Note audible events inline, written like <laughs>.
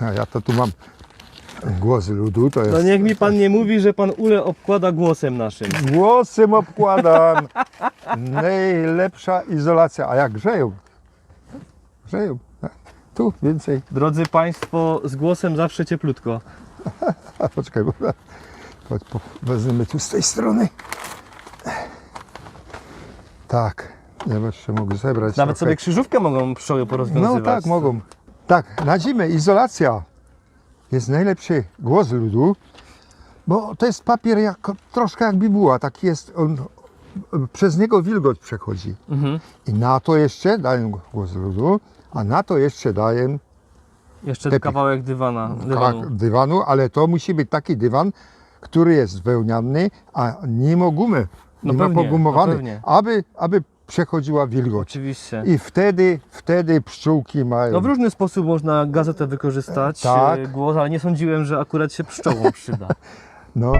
A ja to tu mam głos ludu, to jest... No niech mi pan nie mówi, że pan ule obkłada głosem naszym. Głosem obkładam. Najlepsza izolacja. A jak grzeją? Grzeją. Tu więcej. Drodzy Państwo, z głosem zawsze cieplutko. <laughs> Poczekaj, bo wezmę tu z tej strony. Tak. Ja jeszcze mógł zebrać. Nawet trochę. sobie krzyżówkę mogą pszczoły No porozwiązywać. tak, mogą. Tak, na zimę izolacja jest najlepszy głos ludu, bo to jest papier jak, troszkę jak bibuła, taki jest, on, przez niego wilgoć przechodzi. Mhm. I na to jeszcze daję głos ludu, a na to jeszcze daję Jeszcze kawałek dywana. tak, Dywanu. dywanu, ale to musi być taki dywan, który jest wełniany, a nie ma gumy, No nie ma pewnie, no pogumowany, pewnie. aby, aby przechodziła wilgoć. Oczywiście. I wtedy, wtedy pszczółki mają. No w różny sposób można gazetę wykorzystać, Tak. e, głos, ale nie sądziłem, że akurat się pszczołom przyda. <laughs> No.